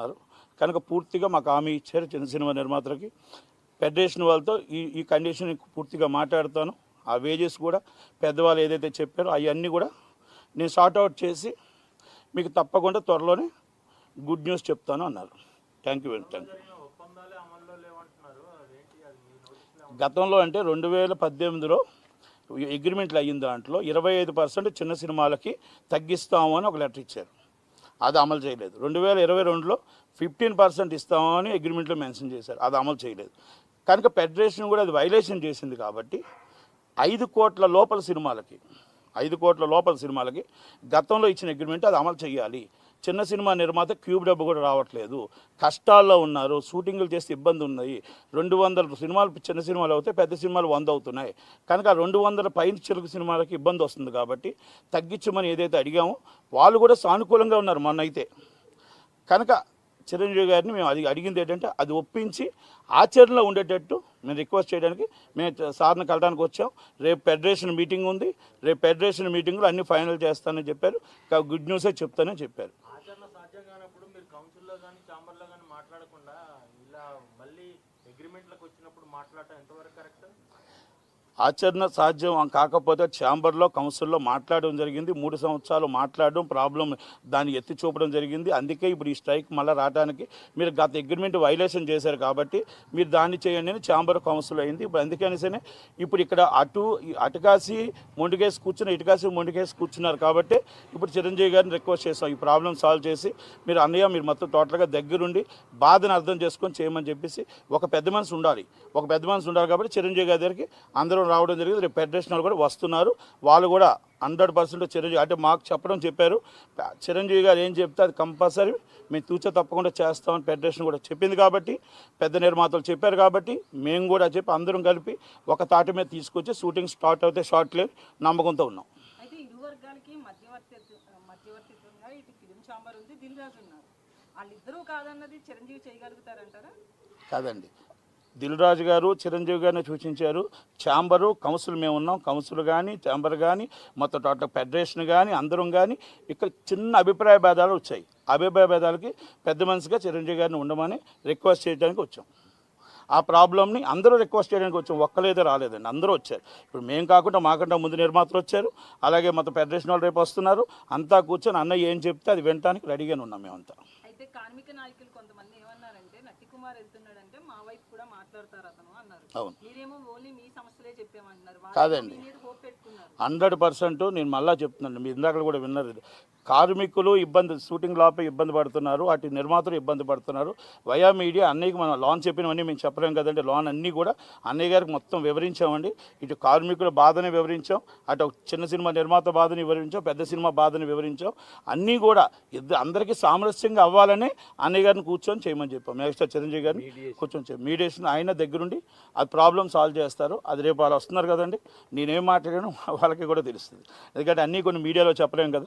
అన్నారు కనుక పూర్తిగా మాకు హామీ ఇచ్చారు చిన్న సినిమా నిర్మాతలకి. ఫెడరేషన్ వాళ్ళతో ఈ ఈ కండిషన్ పూర్తిగా మాట్లాడతాను. ఆ వేజెస్ కూడా పెద్దవాళ్ళు ఏదైతే చెప్పారో అవన్నీ కూడా నేను సార్ట్ అవుట్ చేసి మీకు తప్పకుండా త్వరలోనే గుడ్ న్యూస్ చెప్తాను అన్నారు. థ్యాంక్ యూ థ్యాంక్ యూ గతంలో అంటే రెండు వేల పద్దెనిమిదిలో అగ్రిమెంట్లు అయిన దాంట్లో ఇరవై ఐదు పర్సెంట్ చిన్న సినిమాలకి తగ్గిస్తాము అని ఒక లెటర్ ఇచ్చారు. అది అమలు చేయలేదు. రెండు వేల ఇరవై రెండులో ఫిఫ్టీన్ పర్సెంట్ ఇస్తామని అగ్రిమెంట్లో మెన్షన్ చేశారు. అది అమలు చేయలేదు. కనుక ఫెడరేషన్ కూడా అది వైలేషన్ చేసింది కాబట్టి ఐదు కోట్ల లోపల సినిమాలకి ఐదు కోట్ల లోపల సినిమాలకి గతంలో ఇచ్చిన అగ్రిమెంట్ అది అమలు చేయాలి. చిన్న సినిమా నిర్మాత క్యూబ్ డబ్బు కూడా రావట్లేదు. కష్టాల్లో ఉన్నారు షూటింగ్లు చేస్తే ఇబ్బంది ఉన్నాయి. రెండు వందల సినిమాలు చిన్న సినిమాలు అవుతాయి పెద్ద సినిమాలు వంద అవుతున్నాయి. కనుక రెండు వందల పైన చిలుకు సినిమాలకి ఇబ్బంది వస్తుంది కాబట్టి తగ్గించమని ఏదైతే అడిగామో వాళ్ళు కూడా సానుకూలంగా ఉన్నారు మొన్నైతే. కనుక చిరంజీవి గారిని మేము అది అడిగింది ఏంటంటే అది ఒప్పించి ఆచరణలో ఉండేటట్టు మేము రిక్వెస్ట్ చేయడానికి మేము సార్ని కలడానికి వచ్చాం. రేపు ఫెడరేషన్ మీటింగ్ ఉంది. రేపు ఫెడరేషన్ మీటింగ్లో అన్ని ఫైనల్ చేస్తానని చెప్పారు. గుడ్ న్యూసే చెప్తానని చెప్పారు. సాధ్యం కానప్పుడు మీరు కౌన్సిల్లో కానీ ఛాంబర్లో కానీ మాట్లాడకుండా ఇలా మళ్ళీ అగ్రిమెంట్లకు వచ్చినప్పుడు మాట్లాడటం ఎంతవరకు కరెక్ట్ ఆచరణ సాధ్యం కాకపోతే ఛాంబర్లో కౌన్సిల్లో మాట్లాడడం జరిగింది. మూడు సంవత్సరాలు మాట్లాడడం ప్రాబ్లం దాన్ని ఎత్తి చూపడం జరిగింది. అందుకే ఇప్పుడు ఈ స్ట్రైక్ మళ్ళీ రావడానికి మీరు గత అగ్రిమెంట్ వైలేషన్ చేశారు కాబట్టి మీరు దాన్ని చేయండి అని ఛాంబర్ కౌన్సిల్ అయింది. ఇప్పుడు అందుకనేసనే ఇప్పుడు ఇక్కడ అటు అటుకాసి మొండికేసి కూర్చుని ఇటుకాసి మొండికేసి కూర్చున్నారు కాబట్టి ఇప్పుడు చిరంజీవి గారిని రిక్వెస్ట్ చేస్తాం ఈ ప్రాబ్లం సాల్వ్ చేసి మీరు అన్నయ్య మీరు మొత్తం టోటల్గా దగ్గరుండి బాధను అర్థం చేసుకొని చేయమని చెప్పేసి ఒక పెద్ద మనిషి ఉండాలి. ఒక పెద్ద మనిషి ఉండాలి కాబట్టి చిరంజీవి గారి దగ్గరికి అందరూ రావడం జరిగింది. రేపు ఫెడరేషన్ వాళ్ళు కూడా వస్తున్నారు. వాళ్ళు కూడా హండ్రెడ్ పర్సెంట్ చిరంజీవి అంటే మాకు చెప్పడం చెప్పారు. చిరంజీవి గారు ఏం చెప్తే అది కంపల్సరీ. మేము తూచ తప్పకుండా చేస్తామని ఫెడరేషన్ కూడా చెప్పింది కాబట్టి పెద్ద నిర్మాతలు చెప్పారు కాబట్టి మేము కూడా చెప్పి అందరం కలిపి ఒక తాటి మీద తీసుకొచ్చి షూటింగ్ స్టార్ట్ అవుతే షార్ట్ లేదు నమ్మకంతో ఉన్నాం. అయితే కాదండి. దిల్ రాజు గారు చిరంజీవి గారిని సూచించారు. ఛాంబరు కౌన్సిల్ మేము ఉన్నాం కౌన్సిల్ కానీ ఛాంబర్ కానీ మొత్తం టోటల్ ఫెడరేషన్ కానీ అందరం కానీ ఇక్కడ చిన్న అభిప్రాయ భేదాలు వచ్చాయి. అభిప్రాయ భేదాలకి పెద్ద మనిషిగా చిరంజీవి గారిని ఉండమని రిక్వెస్ట్ చేయడానికి వచ్చాం. ఆ ప్రాబ్లమ్ని అందరూ రిక్వెస్ట్ చేయడానికి వచ్చాం. ఒక్కలేదో రాలేదండి. అందరూ వచ్చారు. ఇప్పుడు మేము కాకుండా మాకంటే ముందు నిర్మాతలు వచ్చారు. అలాగే మొత్తం ఫెడరేషన్ వాళ్ళు రేపు వస్తున్నారు. అంతా కూర్చొని అన్నయ్య ఏం చెప్తే అది వినడానికి రెడీగానే ఉన్నాం మేమంతా. అయితే కార్మిక నాయకులు కొంతమంది నట్టి కుమార్ వెళ్తున్నాడంటే మా వైపు కూడా మాట్లాడతారు అతను అన్నారు. అవును. మీరేమో ఓన్లీ మీ సమస్యలే చెప్పామంటున్నారు. కాదండి. హండ్రెడ్ పర్సెంట్ నేను మళ్ళా చెప్తున్నాను. మీ ఇందాక కూడా విన్నారు. కార్మికులు ఇబ్బంది షూటింగ్ లోపే ఇబ్బంది పడుతున్నారు అటు నిర్మాతలు ఇబ్బంది పడుతున్నారు. వయా మీడియా అన్నయ్యకి మనం లోన్ చెప్పినవన్నీ మేము చెప్పలేం కదండి. లోన్ అన్నీ కూడా అన్నయ్య గారికి మొత్తం వివరించామండి. ఇటు కార్మికుల బాధని వివరించాం. అటు చిన్న సినిమా నిర్మాత బాధని వివరించాం. పెద్ద సినిమా బాధని వివరించాం. అన్నీ కూడా ఇద్దరు అందరికీ సామరస్యంగా అవ్వాలని అన్నయ్య గారిని కూర్చొని చేయమని చెప్పాం. మెగాస్టార్ చిరంజీవి గారిని కూర్చొని చెప్పాం. మీడియేషన్ ఆయన దగ్గరుండి అది ప్రాబ్లం సాల్వ్ చేస్తారు. అది రేపు వాళ్ళు వస్తున్నారు కదండి. నేనేం మాట్లాడాను వాళ్ళకి కూడా తెలుస్తుంది. ఎందుకంటే అన్నీ కొన్ని మీడియాలో చెప్పలేం కదా.